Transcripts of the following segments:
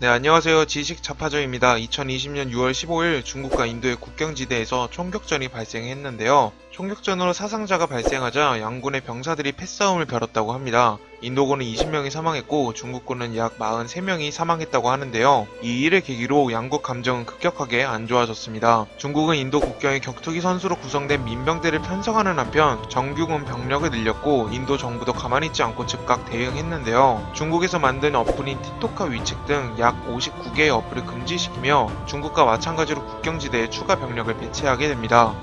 네, 안녕하세요. 지식 자파저입니다. 2020년 6월 15일 중국과 인도의 국경지대에서 총격전이 발생했는데요. 총격전으로 사상자가 발생하자 양군의 병사들이 패싸움을 벌였다고 합니다. 인도군은 20명이 사망했고 중국군은 약 43명이 사망했다고 하는데요. 이 일을 계기로 양국 감정은 급격하게 안 좋아졌습니다. 중국은 인도 국경에 격투기 선수로 구성된 민병대를 편성하는 한편 정규군 병력을 늘렸고 인도 정부도 가만히 있지 않고 즉각 대응했는데요. 중국에서 만든 어플인 틱톡과 위측 등약 59개의 어플을 금지시키며 중국과 마찬가지로 국경지대에 추가 병력을 배치하게 됩니다.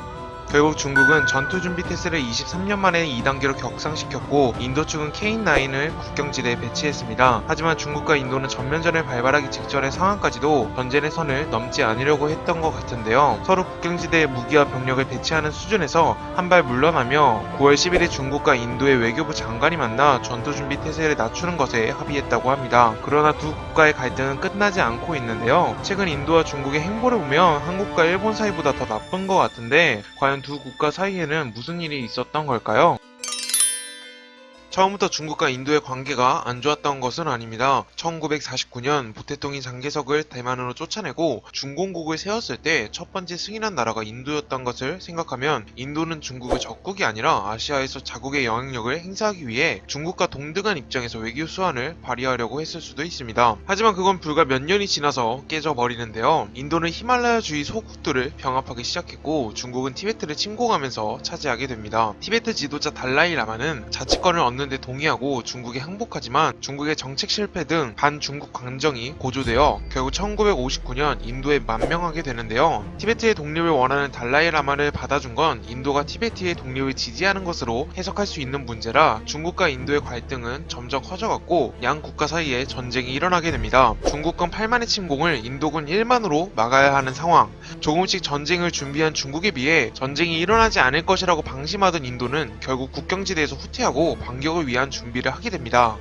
결국 중국은 전투 준비 태세를 23년 만에 2단계로 격상시켰고 인도 측은 K9을 국경지대에 배치했습니다. 하지만 중국과 인도는 전면전을 발발하기 직전의 상황까지도 전쟁의 선을 넘지 않으려고 했던 것 같은데요. 서로 국경지대에 무기와 병력을 배치하는 수준에서 한 발 물러나며 9월 10일에 중국과 인도의 외교부 장관이 만나 전투 준비 태세를 낮추는 것에 합의했다고 합니다. 그러나 두 국가의 갈등은 끝나지 않고 있는데요. 최근 인도와 중국의 행보를 보면 한국과 일본 사이보다 더 나쁜 것 같은데 과연 두 국가 사이에는 무슨 일이 있었던 걸까요? 처음부터 중국과 인도의 관계가 안 좋았던 것은 아닙니다. 1949년 보태통인 장개석을 대만으로 쫓아내고 중공국을 세웠을 때 첫 번째 승인한 나라가 인도였던 것을 생각하면 인도는 중국의 적국이 아니라 아시아에서 자국의 영향력을 행사하기 위해 중국과 동등한 입장에서 외교 수완을 발휘하려고 했을 수도 있습니다. 하지만 그건 불과 몇 년이 지나서 깨져버리는데요. 인도는 히말라야주의 소국들을 병합하기 시작했고 중국은 티베트를 침공하면서 차지하게 됩니다. 티베트 지도자 달라이 라마는 자치권을 얻는 데 동의하고 중국에 항복하지만 중국의 정책 실패 등 반중국 강정이 고조되어 결국 1959년 인도에 만명하게 되는데요. 티베트의 독립을 원하는 달라이 라마를 받아준 건 인도가 티베트의 독립을 지지하는 것으로 해석할 수 있는 문제라 중국과 인도의 갈등은 점점 커져갔고 양 국가 사이에 전쟁이 일어나게 됩니다. 중국군 8만의 침공을 인도군 1만으로 막아야 하는 상황. 조금씩 전쟁을 준비한 중국에 비해 전쟁이 일어나지 않을 것이라고 방심하던 인도는 결국 국경지대에서 후퇴하고 반격을 위한 준비를 하게 됩니다.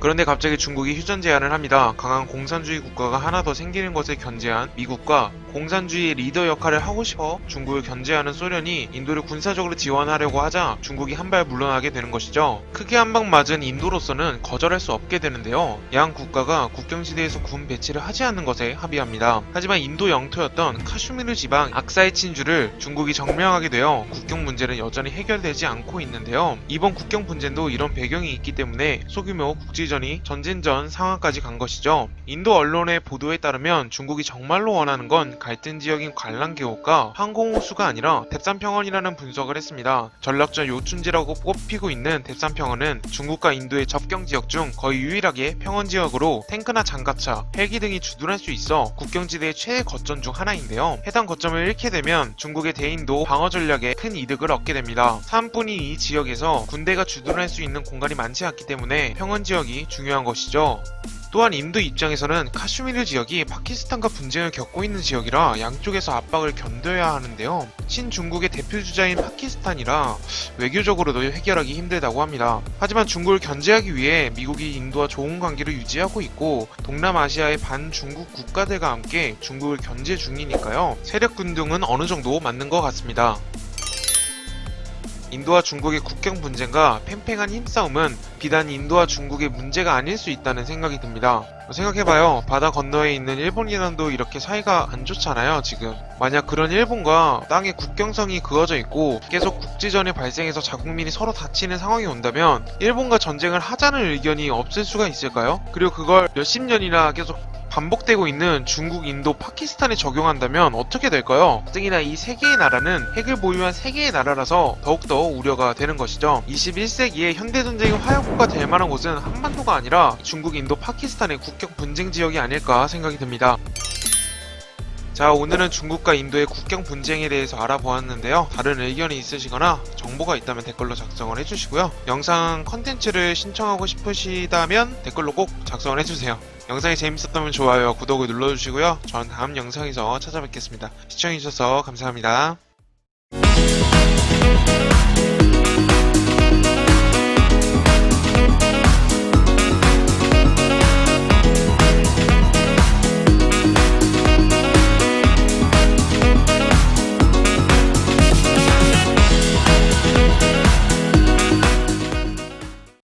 그런데 갑자기 중국이 휴전 제안을 합니다. 강한 공산주의 국가가 하나 더 생기는 것을 견제한 미국과 공산주의 리더 역할을 하고 싶어 중국을 견제하는 소련이 인도를 군사적으로 지원하려고 하자 중국이 한 발 물러나게 되는 것이죠. 크게 한 방 맞은 인도로서는 거절할 수 없게 되는데요. 양 국가가 국경지대에서 군 배치를 하지 않는 것에 합의합니다. 하지만 인도 영토였던 카슈미르 지방 악사의 친주를 중국이 점령하게 되어 국경 문제는 여전히 해결되지 않고 있는데요. 이번 국경 분쟁도 이런 배경이 있기 때문에 소규모 국 지전이 전진 전 상황까지 간 것이죠. 인도 언론의 보도에 따르면 중국이 정말로 원하는 건 갈등 지역인 관람계곡과 항공호수가 아니라 뎁산평원이라는 분석을 했습니다. 전략적 요충지라고 꼽히고 있는 뎁산평원은 중국과 인도의 접경 지역 중 거의 유일하게 평원 지역으로 탱크나 장갑차, 헬기 등이 주둔할 수 있어 국경지대의 최애 거점 중 하나인데요. 해당 거점을 잃게 되면 중국의 대인도 방어 전략에 큰 이득을 얻게 됩니다. 사람뿐인 이 지역에서 군대가 주둔할 수 있는 공간이 많지 않기 때문에 평원 지역이 중요한 것이죠. 또한 인도 입장에서는 카슈미르 지역이 파키스탄과 분쟁을 겪고 있는 지역이라 양쪽에서 압박을 견뎌야 하는데요. 친중국의 대표 주자인 파키스탄이라 외교적으로도 해결하기 힘들다고 합니다. 하지만 중국을 견제하기 위해 미국이 인도와 좋은 관계를 유지하고 있고 동남아시아의 반중국 국가들과 함께 중국을 견제 중이니까요. 세력 균등은 어느 정도 맞는 것 같습니다. 인도와 중국의 국경 분쟁과 팽팽한 힘싸움은 비단 인도와 중국의 문제가 아닐 수 있다는 생각이 듭니다. 생각해봐요. 바다 건너에 있는 일본이랑도 이렇게 사이가 안 좋잖아요, 지금. 만약 그런 일본과 땅의 국경선이 그어져 있고 계속 국지전이 발생해서 자국민이 서로 다치는 상황이 온다면 일본과 전쟁을 하자는 의견이 없을 수가 있을까요? 그리고 그걸 몇십 년이나 계속 반복되고 있는 중국, 인도, 파키스탄에 적용한다면 어떻게 될까요? 특히나 이 세 개의 나라는 핵을 보유한 세 개의 나라라서 더욱더 우려가 되는 것이죠. 21세기에 현대 전쟁의 화약고가 될 만한 곳은 한반도가 아니라 중국, 인도, 파키스탄의 국경 분쟁 지역이 아닐까 생각이 듭니다. 자, 오늘은 중국과 인도의 국경 분쟁에 대해서 알아보았는데요. 다른 의견이 있으시거나 정보가 있다면 댓글로 작성을 해주시고요. 영상 컨텐츠를 신청하고 싶으시다면 댓글로 꼭 작성을 해주세요. 영상이 재밌었다면 좋아요, 구독을 눌러주시고요. 저는 다음 영상에서 찾아뵙겠습니다. 시청해주셔서 감사합니다.